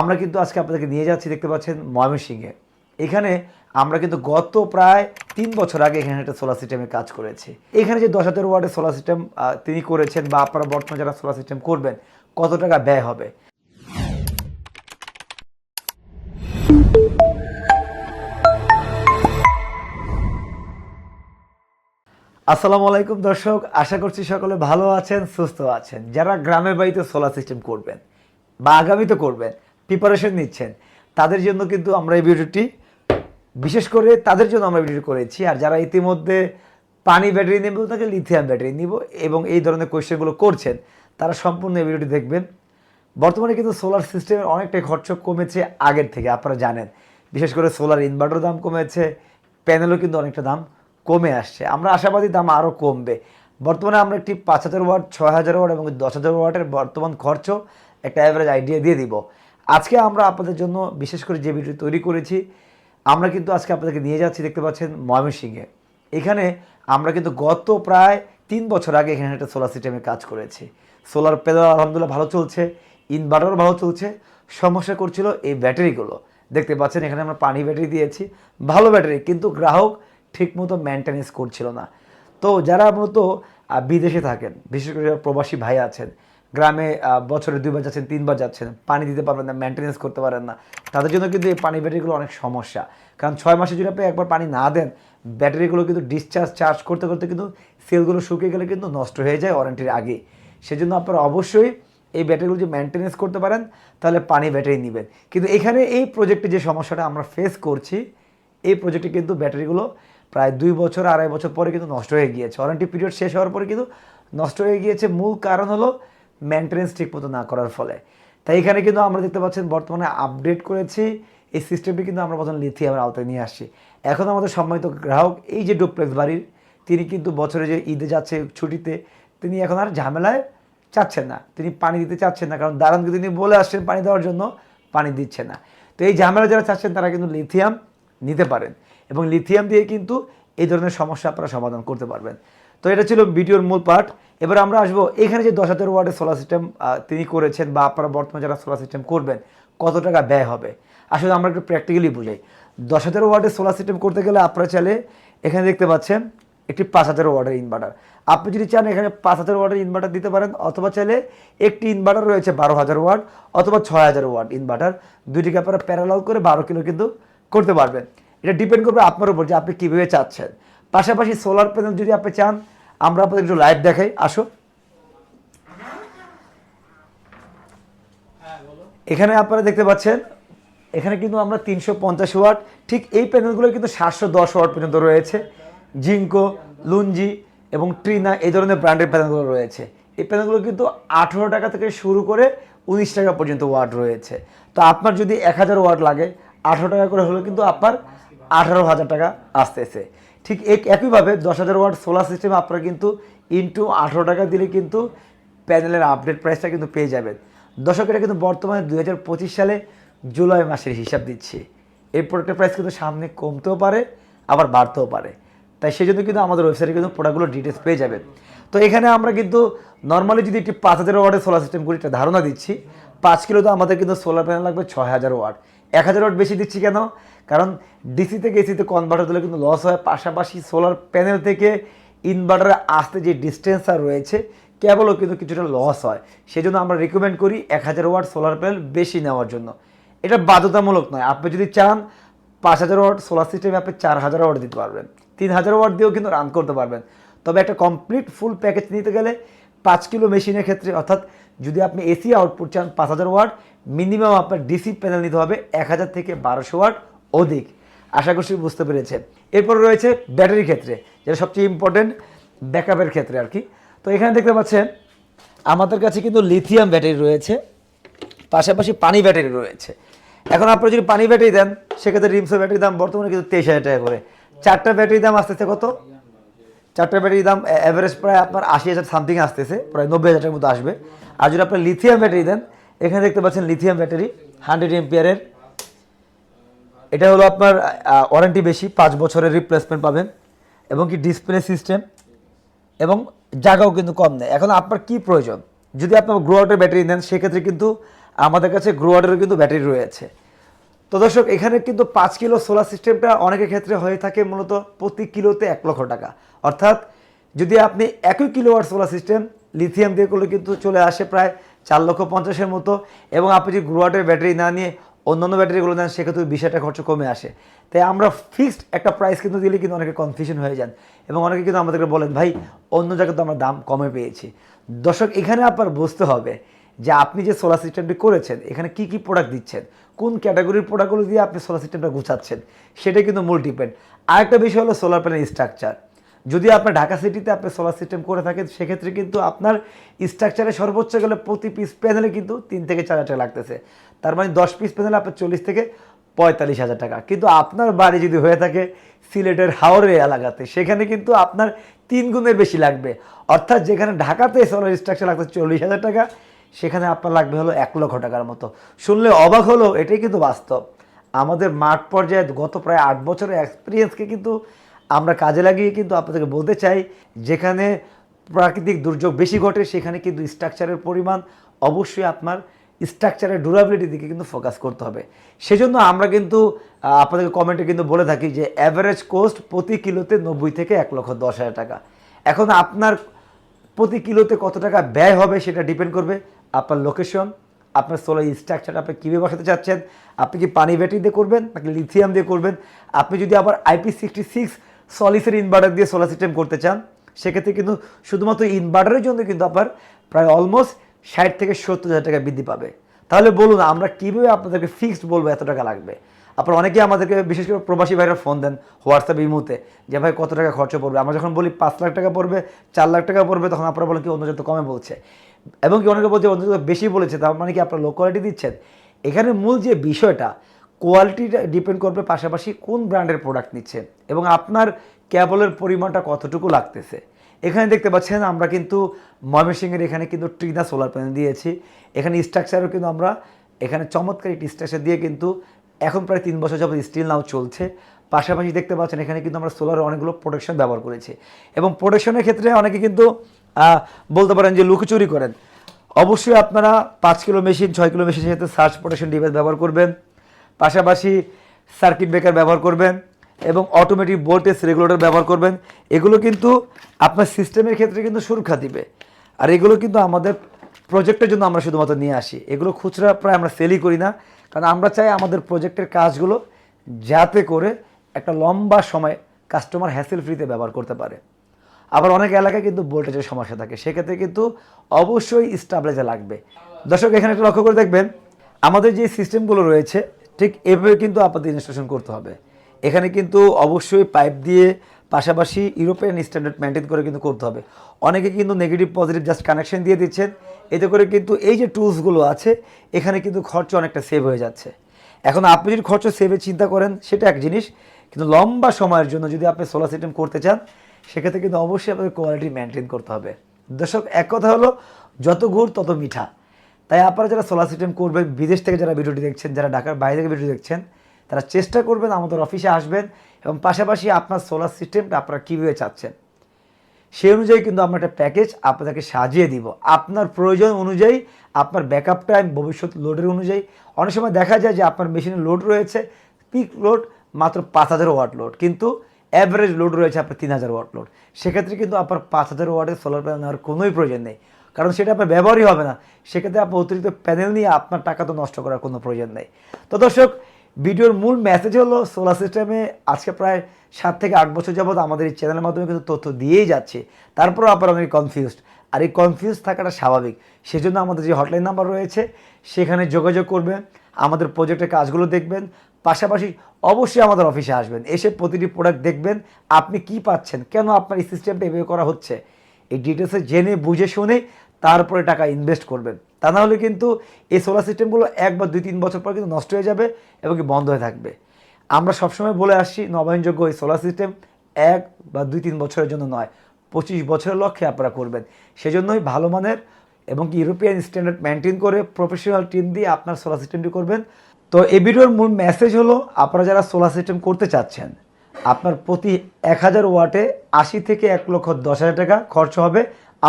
আমরা কিন্তু আজকে আপনাদেরকে নিয়ে যাচ্ছি, দেখতে পাচ্ছেন ময়মনসিংহে। এখানে আমরা কিন্তু গত প্রায় তিন বছর আগে এখানে একটা সোলার সিস্টেমে কাজ করেছি। এখানে যে দশ হাজার ওয়ার্ডের সোলার সিস্টেম তিনি করেছেন বা আপনারা বর্তমানে যারা সোলার সিস্টেম করবেন, কত টাকা ব্যয় হবে? আসসালামু আলাইকুম দর্শক, আশা করছি সকলে ভালো আছেন, সুস্থ আছেন। যারা গ্রামের বাড়িতে সোলার সিস্টেম করবেন বা আগামীতে করবেন প্রিপারেশন নিচ্ছেন। তাদের জন্য কিন্তু আমরা এই ভিডিওটি বিশেষ করে তাদের জন্য আমরা ভিডিও করেছি। আর যারা ইতিমধ্যে পানি ব্যাটারি নেব তাকে লিথিয়াম ব্যাটারি নিব এবং এই ধরনের কোয়েশ্চেনগুলো করছেন, তারা সম্পূর্ণ এই ভিডিওটি দেখবেন। বর্তমানে কিন্তু সোলার সিস্টেমের অনেকটাই খরচ কমেছে আগের থেকে, আপনারা জানেন। বিশেষ করে সোলার ইনভার্টার দাম কমেছে প্যানেলও কিন্তু অনেকটা দাম কমে আসছে। আমরা আশাবাদী দাম আরও কমবে। বর্তমানে আমরা একটি পাঁচ হাজার ওয়াট, ছয় হাজার ওয়াট এবং দশ হাজার ওয়াটের বর্তমান খরচ একটা অ্যাভারেজ আইডিয়া দিয়ে দিব। আজকে আমরা আপনাদের জন্য বিশেষ করে যে ভিডিও তৈরি করেছি, আমরা কিন্তু আজকে আপনাদেরকে নিয়ে যাচ্ছি, দেখতে পাচ্ছেন ময়মনসিংহে। এখানে আমরা কিন্তু গত প্রায় তিন বছর আগে এখানে একটা সোলার সিস্টেমে কাজ করেছি। সোলার প্যানেল আলহামদুলিল্লাহ ভালো চলছে ইনভার্টারও ভালো চলছে। সমস্যা করছিল এই ব্যাটারিগুলো। দেখতে পাচ্ছেন, এখানে আমরা পানি ব্যাটারি দিয়েছি, ভালো ব্যাটারি, কিন্তু গ্রাহক ঠিকমতো মেনটেনেন্স করছিল না। তো যারা মূলত বিদেশে থাকেন, বিশেষ করে প্রবাসী ভাই আছেন গ্রামে বছরে দুইবার যাচ্ছেন তিনবার যাচ্ছেন, পানি দিতে পারবেন না মেনটেনেন্স করতে পারেন না। তাদের জন্য কিন্তু এই পানি ব্যাটারিগুলো অনেক সমস্যা। কারণ ছয় মাসে যদি আপনি একবার পানি না দেন ব্যাটারিগুলো কিন্তু ডিসচার্জ চার্জ করতে করতে কিন্তু সেলগুলো শুকিয়ে গেলে কিন্তু নষ্ট হয়ে যায় ওয়ারেন্টির আগে। সেজন্য আপনারা অবশ্যই এই ব্যাটারিগুলো যদি মেনটেনেন্স করতে পারেন, তাহলে পানি ব্যাটারি নেবেন। কিন্তু এখানে এই প্রজেক্টে যে সমস্যাটা আমরা ফেস করছি, এই প্রজেক্টে কিন্তু ব্যাটারিগুলো প্রায় দুই বছর, আড়াই বছর পরে কিন্তু নষ্ট হয়ে গিয়েছে। ওয়ারেন্টি পিরিয়ড শেষ হওয়ার পরে কিন্তু নষ্ট হয়ে গিয়েছে। মূল কারণ হলো মেনটেনেন্স ঠিকমতো না করার ফলে। তাই এখানে কিন্তু আমরা দেখতে পাচ্ছেন, বর্তমানে আপডেট করেছি। এই সিস্টেমটি কিন্তু আমরা প্রথম লিথিয়ামের আওতায় নিয়ে আসছি। এখন আমাদের সম্মানিত গ্রাহক, এই যে ডুপ্লেক্স বাড়ির, তিনি কিন্তু বছরে যে ঈদে যাচ্ছে, ছুটিতে, তিনি এখন আর ঝামেলায় চাচ্ছেন না। তিনি পানি দিতে চাচ্ছেন না, কারণ দারানকে তিনি বলে আসছেন পানি দেওয়ার জন্য, পানি দিচ্ছে না। তো এই ঝামেলা যারা চাচ্ছেন, তারা কিন্তু লিথিয়াম নিতে পারেন। এবং লিথিয়াম দিয়ে কিন্তু এই ধরনের সমস্যা আপনারা সমাধান করতে পারবেন। তো এটা ছিল ভিডিওর মূল পার্ট। এবার আমরা আসব এখানে যে দশ হাজার ওয়ার্ডের সোলার সিস্টেম তিনি করেছেন বা আপনারা বর্তমানে যারা সোলার সিস্টেম করবেন, কত টাকা ব্যয় হবে? আসলে আমরা একটু প্র্যাকটিক্যালি বুঝাই। দশ হাজার ওয়ার্ডের সোলার সিস্টেম করতে গেলে আপনারা চাইলে এখানে দেখতে পাচ্ছেন একটি পাঁচ হাজার ওয়ার্ডের ইনভার্টার আপনি যদি চান এখানে পাঁচ হাজার ওয়ার্ডের ইনভার্টার দিতে পারেন, অথবা চাইলে একটি ইনভার্টার রয়েছে বারো হাজার ওয়ার্ড অথবা ছয় হাজার ওয়ার্ড ইনভার্টার দুইটিকে আপনারা প্যারালাল করে বারো কিলো কিন্তু করতে পারবেন। এটা ডিপেন্ড করবে আপনার উপর যে আপনি কীভাবে চাচ্ছেন। পাশাপাশি সোলার প্যানেল যদি আপনি চান আমরা আপনাদের একটু লাইভ দেখাই, আসো। এখানে আপনারা দেখতে পাচ্ছেন, এখানে কিন্তু আমরা তিনশো পঞ্চাশ ওয়াট, ঠিক এই প্যানেলগুলো কিন্তু সাতশো দশ ওয়াট পর্যন্ত রয়েছে। জিঙ্কো লুঞ্জি এবং ট্রিনা এই ধরনের ব্র্যান্ডের প্যানেলগুলো রয়েছে। এই প্যানেলগুলো কিন্তু আঠেরো টাকা থেকে শুরু করে উনিশ টাকা পর্যন্ত ওয়াট রয়েছে। তো আপনার যদি এক হাজার ওয়াট লাগে, আঠেরো টাকা করে হলে কিন্তু আপনার আঠারো হাজার টাকা আসতেছে। ঠিক এক- একইভাবে দশ হাজার ওয়াট সোলার সিস্টেম আপনারা কিন্তু ইন্টু আঠেরো টাকা দিলে কিন্তু প্যানেলের আপডেট প্রাইসটা কিন্তু পেয়ে যাবেন। দর্শক, এটা কিন্তু বর্তমানে দুই হাজার পঁচিশ সালে জুলাই মাসের হিসাব দিচ্ছি। এই প্রোডাক্টের প্রাইস কিন্তু সামনে কমতেও পারে, আবার বাড়তেও পারে। তাই সেই জন্য কিন্তু আমাদের ওয়েবসাইটে কিন্তু প্রোডাক্টগুলো ডিটেলস পেয়ে যাবেন। তো এখানে আমরা কিন্তু নর্মালি যদি একটি পাঁচ হাজার ওয়ার্ডের সোলার সিস্টেম করি একটা ধারণা দিচ্ছি, পাঁচ কিলো তো আমাদের কিন্তু সোলার প্যানেল লাগবে ছয় হাজার ওয়াট। এক হাজার ওয়াট বেশি দিচ্ছি কেন? কারণ ডিসি থেকে এসিতে কনভার্টার দিলে কিন্তু লস হয়। পাশাপাশি সোলার প্যানেল থেকে ইনভার্টারে আসতে যে ডিস্টেন্সটা রয়েছে, কেবলও কিন্তু কিছুটা লস হয়। সেই জন্য আমরা রিকমেন্ড করি এক হাজার ওয়াট সোলার প্যানেল বেশি নেওয়ার জন্য। এটা বাধ্যতামূলক নয়। আপনি যদি চান পাঁচ হাজার ওয়াট সোলার সিস্টেমে আপনি চার হাজার ওয়াট দিতে পারবেন। তিন হাজার ওয়াট দিয়েও কিন্তু রান করতে পারবেন। তবে একটা কমপ্লিট ফুল প্যাকেজ নিতে গেলে পাঁচ কিলো মেশিনের ক্ষেত্রে, অর্থাৎ যদি আপনি এসি আউটপুট চান পাঁচ হাজার ওয়াট, মিনিমাম আপনার ডিসি প্যানেল নিতে হবে এক হাজার থেকে বারোশো ওয়াট অধিক। আশা করছি বুঝতে পেরেছেন এরপর রয়েছে ব্যাটারির ক্ষেত্রে, যেটা সবচেয়ে ইম্পর্টেন্ট ব্যাকআপের ক্ষেত্রে আর কি। তো এখানে দেখতে পাচ্ছেন, আমাদের কাছে কিন্তু লিথিয়াম ব্যাটারি রয়েছে, পাশাপাশি পানি ব্যাটারি রয়েছে। এখন আপনারা যদি পানি ব্যাটারি দেন, সেক্ষেত্রে রিমসের ব্যাটারির দাম বর্তমানে কিন্তু তেইশ হাজার টাকা করে। চারটা ব্যাটারির দাম আস্তে আস্তে কত? চারটা ব্যাটারির দাম অ্যাভারেজ প্রায় আপনার আশি হাজার সামথিং আসতেছে, প্রায় নব্বই হাজার টাকার মতো আসবে। আর যদি আপনার লিথিয়াম ব্যাটারি দেন, এখানে দেখতে পাচ্ছেন লিথিয়াম ব্যাটারি হান্ড্রেড এমপিয়ারের এটা হলো আপনার ওয়ারেন্টি বেশি, পাঁচ বছরের রিপ্লেসমেন্ট পাবেন। এবং কি ডিসপ্লে সিস্টেম এবং জায়গাও কিন্তু কম নেয় এখন আপনার কি প্রয়োজন? যদি আপনার গ্রো আউটের ব্যাটারি নেন, সেক্ষেত্রে কিন্তু আমাদের কাছে গ্রোয়ার্ডেরও কিন্তু ব্যাটারি রয়েছে। তো দর্শক, এখানে কিন্তু পাঁচ কিলো সোলার সিস্টেমটা অনেকের ক্ষেত্রে হয়ে থাকে মূলত প্রতি কিলোতে এক লক্ষ টাকা। অর্থাৎ যদি আপনি একই কিলোওয়াট সোলার সিস্টেম লিথিয়াম দিয়ে করলে কিন্তু চলে আসে প্রায় চার লক্ষ পঞ্চাশের মতো এবং আপনি যদি গ্রোয়াটের ব্যাটারি না নিয়ে অন্যান্য ব্যাটারিগুলো নেন, সেক্ষেত্রে বিশ টাকা খরচ কমে আসে। তাই আমরা ফিক্সড একটা প্রাইস কিন্তু দিলে কিন্তু অনেকে কনফিউশন হয়ে যান এবং অনেকে কিন্তু আমাদেরকে বলেন, ভাই, অন্য জায়গায় তো আমরা দাম কমে পেয়েছি। দর্শক, এখানে আপনার বুঝতে হবে যে আপনি যে সোলার সিস্টেমটি করেছেন, এখানে কি কি প্রোডাক্ট দিচ্ছেন, কোন ক্যাটাগরির প্রোডাক্টগুলো দিয়ে আপনি সোলার সিস্টেমটা গুছাচ্ছেন, সেটা কিন্তু মূল ডিপেন্ড আরেকটা বিষয় হলো সোলার প্যানেল স্ট্রাকচার যদি আপনার ঢাকা সিটিতে আপনি সোলার সিস্টেম করে থাকেন, সেক্ষেত্রে কিন্তু আপনার স্ট্রাকচারে সর্বোচ্চ গেলে প্রতি পিস প্যানেলে কিন্তু তিন থেকে চার হাজার টাকা লাগতেছে। তার মানে দশ পিস প্যানেলে আপনার চল্লিশ থেকে পঁয়তাল্লিশ হাজার টাকা। কিন্তু আপনার বাড়ি যদি হয়ে থাকে সিলেটের হাওড়ে এলাকাতে, সেখানে কিন্তু আপনার তিন গুণের বেশি লাগবে। অর্থাৎ যেখানে ঢাকাতে সোলার স্ট্রাকচার লাগতে চল্লিশ হাজার টাকা সেখানে আপনার লাগবে হলো এক লক্ষ টাকার মতো। শুনলে অবাক হলো এটাই কিন্তু বাস্তব। আমাদের মাঠ পর্যায়ে গত প্রায় আট বছরের এক্সপিরিয়েন্সকে কিন্তু আমরা কাজে লাগিয়ে কিন্তু আপনাদেরকে বলতে চাই যেখানে প্রাকৃতিক দুর্যোগ বেশি ঘটে সেখানে কিন্তু স্ট্রাকচারের পরিমাণ অবশ্যই আপনার স্ট্রাকচারের ডুরাবিলিটি দিকে কিন্তু ফোকাস করতে হবে। সেজন্য আমরা কিন্তু আহ, আপনাদেরকে কমেন্টে কিন্তু বলে থাকি যে অ্যাভারেজ কোস্ট প্রতি কিলোতে নব্বই থেকে এক লক্ষ দশ হাজার টাকা। এখন আপনার প্রতি কিলোতে কত টাকা ব্যয় হবে সেটা ডিপেন্ড করবে। আপনার লোকেশন আপনার সোলার স্ট্রাকচার আপনি কীভাবে বসাতে চাচ্ছেন, আপনি কি পানি ব্যাটারি দিয়ে করবেন নাকি লিথিয়াম দিয়ে করবেন? আপনি যদি আবার আইপি সিক্সটি সিক্স সলিসের ইনভার্টার দিয়ে সোলার সিস্টেম করতে চান, সেক্ষেত্রে কিন্তু শুধুমাত্র ইনভার্টারের জন্য কিন্তু আপনার প্রায় অলমোস্ট ষাট থেকে সত্তর হাজার টাকা বৃদ্ধি পাবে। তাহলে বলুন, আমরা কীভাবে আপনাদেরকে ফিক্সড বলব এত টাকা লাগবে? আপনার অনেকেই আমাদেরকে, বিশেষ করে প্রবাসী ভাইরা ফোন দেন হোয়াটসঅ্যাপ ইমুতে যে, ভাই, কত টাকা খরচ পড়বে? আমরা যখন বলি পাঁচ লাখ টাকা পড়বে, চার লাখ টাকা পড়বে, তখন আপনারা বলেন কি, অন্য যত কমে বলছে। এবং কি অনেকে বলছে অন্য যত বেশি বলেছে, তার মানে কি আপনার লো কোয়ালিটি দিচ্ছেন? এখানে মূল যে বিষয়টা কোয়ালিটিটা ডিপেন্ড করবে পাশাপাশি কোন ব্র্যান্ডের প্রোডাক্ট নিচ্ছেন এবং আপনার ক্যাবলের পরিমাণটা কতটুকু লাগতেছে। এখানে দেখতে পাচ্ছেন, আমরা কিন্তু ময়মনসিংহের এখানে কিন্তু ট্রিনা সোলার প্যানেল দিয়েছি। এখানে স্ট্রাকচারও কিন্তু আমরা এখানে চমৎকার একটি স্ট্রাকচার দিয়ে কিন্তু এখন প্রায় তিন বছর যাবত স্টিল নাও চলছে। পাশাপাশি দেখতে পাচ্ছেন, এখানে কিন্তু আমরা সোলার অনেকগুলো প্রোটেকশন ব্যবহার করেছি। এবং প্রোটেকশনের ক্ষেত্রে অনেকে কিন্তু বলতে পারেন যে লুকোচুরি করেন। অবশ্যই আপনারা পাঁচ কিলো মেশিন, ছয় কিলো মেশিনের সাথে সার্চ প্রোটেকশন ডিভাইস ব্যবহার করবেন। পাশাপাশি সার্কিট ব্রেকার ব্যবহার করবেন এবং অটোমেটিক ভোল্টেজ রেগুলেটর ব্যবহার করবেন। এগুলো কিন্তু আপনার সিস্টেমের ক্ষেত্রে কিন্তু সুরক্ষা দিবে। আর এগুলো কিন্তু আমাদের প্রজেক্টের জন্য আমরা শুধুমাত্র নিয়ে আসি। এগুলো খুচরা প্রায় আমরা সেলই করি না। কারণ আমরা চাই আমাদের প্রজেক্টের কাজগুলো যাতে করে একটা লম্বা সময় কাস্টমার হ্যাসেল ফ্রিতে ব্যবহার করতে পারে। আবার অনেক এলাকায় কিন্তু ভোল্টেজের সমস্যা থাকে। সেক্ষেত্রে কিন্তু অবশ্যই স্টাবলাইজার লাগবে। দর্শক, এখানে একটা লক্ষ্য করে দেখবেন, আমাদের যে সিস্টেমগুলো রয়েছে, ঠিক এভাবে কিন্তু আপনাদের ইনস্টলেশন করতে হবে। এখানে কিন্তু অবশ্যই পাইপ দিয়ে পাশাপাশি ইউরোপিয়ান স্ট্যান্ডার্ড মেনটেন করে কিন্তু করতে হবে। অনেকে কিন্তু নেগেটিভ পজিটিভ জাস্ট কানেকশন দিয়ে দিচ্ছেন। এতে করে কিন্তু এই যে টুলসগুলো আছে, এখানে কিন্তু খরচ অনেকটা সেভ হয়ে যাচ্ছে। এখন আপনি যদি খরচ সেভে চিন্তা করেন, সেটা এক জিনিস, কিন্তু লম্বা সময়ের জন্য যদি আপনি সোলার সিস্টেম করতে চান সেক্ষেত্রে কিন্তু অবশ্যই আপনাদের কোয়ালিটি মেনটেন করতে হবে। দর্শক, এক কথা হলো, যত গুড় তত মিঠা। তাই আপনারা যারা সোলার সিস্টেম করবেন, বিদেশ থেকে যারা ভিডিওটি দেখছেন, যারা ঢাকার বাইরে থেকে ভিডিও দেখছেন, তারা চেষ্টা করবেন আমাদের অফিসে আসবেন এবং পাশাপাশি আপনার সোলার সিস্টেমটা আপনারা কীভাবে চাচ্ছেন, সেই অনুযায়ী কিন্তু আমরা একটা প্যাকেজ আপনাদেরকে সাজিয়ে দিব। আপনার প্রয়োজন অনুযায়ী, আপনার ব্যাকআপ টাইম ভবিষ্যৎ লোডের অনুযায়ী। অনেক সময় দেখা যায় যে আপনার মেশিনে লোড রয়েছে পিক লোড মাত্র পাঁচ হাজার ওয়াট লোড কিন্তু অ্যাভারেজ লোড রয়েছে আপনার তিন হাজার ওয়াট লোড সেক্ষেত্রে কিন্তু আপনার পাঁচ হাজার ওয়াটের সোলার প্যানেল নেওয়ার কোনোই প্রয়োজন নেই। কারণ সেটা আপনার ব্যবহারই হবে না। সেক্ষেত্রে আপনার অতিরিক্ত প্যানেল নিয়ে আপনার টাকা তো নষ্ট করার কোনো প্রয়োজন নেই। তো দর্শক, ভিডিওর মূল মেসেজ হলো সোলার সিস্টেমে আজকে প্রায় সাত থেকে আট বছর যাবত আমাদের এই চ্যানেলের মাধ্যমে কিন্তু তথ্য দিয়েই যাচ্ছে। তারপরও আপনারা অনেক কনফিউজড আর এই কনফিউজ থাকাটা স্বাভাবিক। সেজন্য আমাদের যে হটলাইন নাম্বার রয়েছে, সেখানে যোগাযোগ করবেন। আমাদের প্রজেক্টের কাজগুলো দেখবেন। পাশাপাশি অবশ্যই আমাদের অফিসে আসবেন। এসে প্রতিটি প্রোডাক্ট দেখবেন, আপনি কি পাচ্ছেন, কেন আপনার এই সিস্টেমটা এভাবে করা হচ্ছে? এই ডিটেলসে জেনে, বুঝে, শুনে তারপরে টাকা ইনভেস্ট করবেন। তা না হলে কিন্তু এই সোলার সিস্টেমগুলো এক বা দুই, তিন বছর পর কিন্তু নষ্ট হয়ে যাবে এবং কি বন্ধ হয়ে থাকবে। আমরা সবসময় বলে আসছি, নবায়নযোগ্য এই সোলার সিস্টেম এক বা দুই, তিন বছরের জন্য নয়, পঁচিশ বছরের লক্ষ্যে আপনারা করবেন। সেজন্যই ভালো মানের এবং ইউরোপিয়ান স্ট্যান্ডার্ড মেনটেন করে প্রফেশনাল টিম দিয়ে আপনার সোলার সিস্টেমটি করবেন। তো এই ভিডিওর মূল মেসেজ হলো, আপনারা যারা সোলার সিস্টেম করতে চাচ্ছেন, আপনার প্রতি এক হাজার ওয়াটে আশি থেকে এক লক্ষ দশ হাজার টাকা খরচ হবে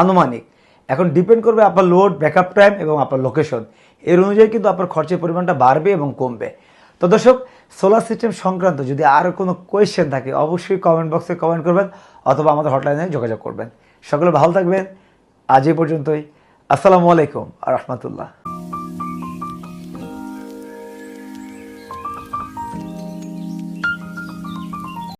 আনুমানিক। এখন ডিপেন্ড করবে আপনার লোড ব্যাকআপ টাইম এবং আপনার লোকেশন এর অনুযায়ী কিন্তু আপনার খরচের পরিমাণটা বাড়বে এবং কমবে। তো দর্শক সোলার সিস্টেম সংক্রান্ত যদি আরও কোনো কোয়েশ্চেন থাকে, অবশ্যই কমেন্ট বক্সে কমেন্ট করবেন অথবা আমাদের হটলাইনে যোগাযোগ করবেন। সকলে ভালো থাকবেন। আজ এই পর্যন্তই। আসসালামু আলাইকুম রহমতুল্লাহ।